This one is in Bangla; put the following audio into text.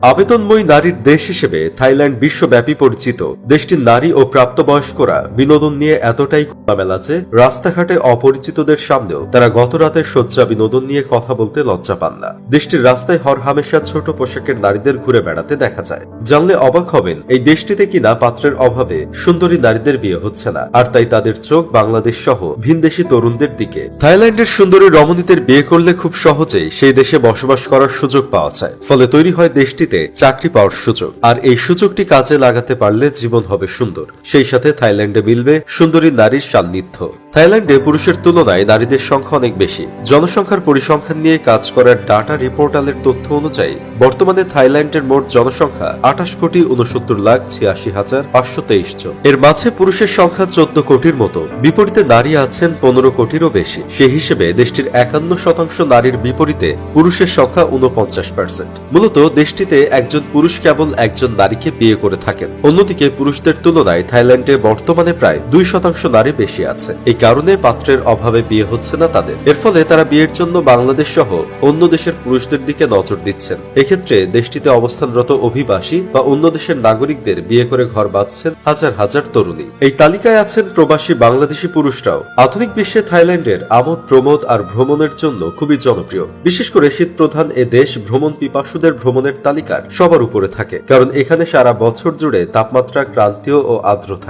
আবেদনময়ী নারীর দেশ হিসেবে থাইল্যান্ড বিশ্বব্যাপী পরিচিত। দেশটির নারী ও প্রাপ্তবয়স্করা বিনোদন নিয়ে এতটাই খোলামেলা যে রাস্তাঘাটে অপরিচিতদের সামনেও তারা গত রাতের শয্যা বিনোদন নিয়ে কথা বলতে লজ্জা পান না। দেশটির রাস্তায় হর হামেশা ছোট পোশাকের নারীদের ঘুরে বেড়াতে দেখা যায়। জানলে অবাক হবেন, এই দেশটিতে কিনা পাত্রের অভাবে সুন্দরী নারীদের বিয়ে হচ্ছে না। আর তাই তাদের চোখ বাংলাদেশ সহ ভিনদেশী তরুণদের দিকে। থাইল্যান্ডের সুন্দরী রমণীদের বিয়ে করলে খুব সহজেই সেই দেশে বসবাস করার সুযোগ পাওয়া যায়। ফলে তৈরি হয় দেশটিতে চাকরি পাওয়ার সুযোগ। আর এই সুযোগটি কাজে লাগাতে পারলে জীবন হবে সুন্দর। সেই সাথে থাইল্যান্ডে মিলবে সুন্দরী নারীর সান্নিধ্য। থাইল্যান্ডে পুরুষের তুলনায় নারীদের সংখ্যা অনেক বেশি। জনসংখ্যার পরিসংখ্যান নিয়ে কাজ করার ডাটা রিপোর্টালের তথ্য অনুযায়ী, বর্তমানে থাইল্যান্ডের মোট জনসংখ্যা আঠাশ কোটি উনসত্তর লাখ ছিয়াশি হাজার পাঁচশো তেইশ জন। এর মাঝে পুরুষের সংখ্যা চোদ্দ কোটির মতো। বিপরীতে নারী আছেন পনেরো কোটিরও বেশি। সে হিসেবে দেশটির একান্ন শতাংশ নারীর বিপরীতে পুরুষের সংখ্যা উনপঞ্চাশ পার্সেন্ট। মূলত দেশটিতে একজন পুরুষ কেবল একজন নারীকে বিয়ে করে থাকেন। অন্যদিকে পুরুষদের তুলনায় থাইল্যান্ডে বর্তমানে প্রায় দুই শতাংশ নারী বেশি আছে। কারণে পাত্রের অভাবে বিয়ে হচ্ছে না তাদের। এর ফলে তারা বিয়ের জন্য বাংলাদেশ সহ অন্য দেশের পুরুষদের দিকে নজর দিচ্ছেন। এক্ষেত্রে দেশটিতে অবস্থানরত অভিবাসী বা অন্য দেশের নাগরিকদের বিয়ে করে ঘর বাঁধছেন হাজার হাজার তরুণী। এই তালিকায় আছেন প্রবাসী বাংলাদেশি পুরুষরাও। আধুনিক বিশ্বে থাইল্যান্ডের আমোদ, প্রমোদ আর ভ্রমণের জন্য খুবই জনপ্রিয়। বিশেষ করে শীত প্রধান এ দেশ ভ্রমণ পিপাসুদের ভ্রমণের তালিকার সবার উপরে থাকে। কারণ এখানে সারা বছর জুড়ে তাপমাত্রা ক্রান্তীয় ও আর্দ্র থাকে।